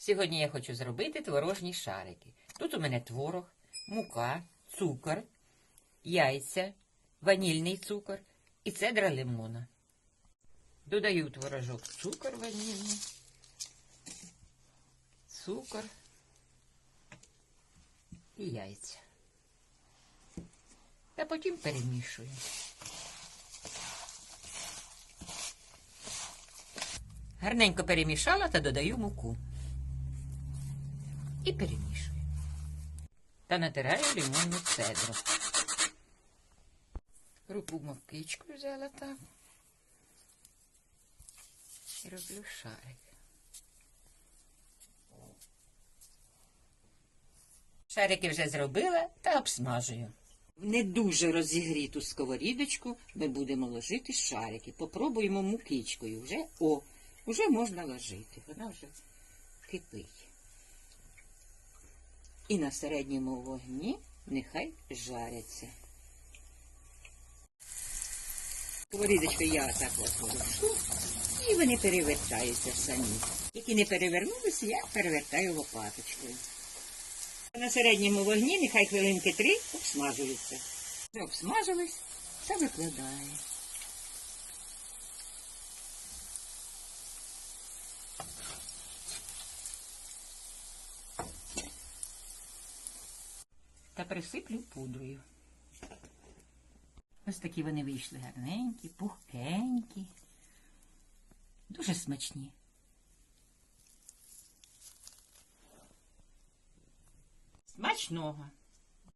Сьогодні я хочу зробити творожні шарики. Тут у мене творог, мука, цукор, яйця, ванільний цукор і цедра лимона. Додаю творожок цукор ванільний, цукор і яйця. Та потім перемішую. Гарненько перемішала та додаю муку. І перемішую. Та натираю лимонну цедру. Руку мовкичку взяла так. І роблю шарик. Шарики вже зробила та обсмажую. В не дуже розігріту сковорідочку ми будемо ложити шарики. Попробуємо мукичкою. Вже о, вже можна ложити. Вона вже кипить. І на середньому вогні нехай жаряться. Сковорідочку я так ложу, і вони перевертаються самі. Які не перевернулися, я перевертаю лопаточкою. На середньому вогні нехай хвилинки три обсмажуються. Обсмажились, та викладаю. Та присиплю пудрою. Ось такі вони вийшли гарненькі, пухкенькі, дуже смачні. Смачного!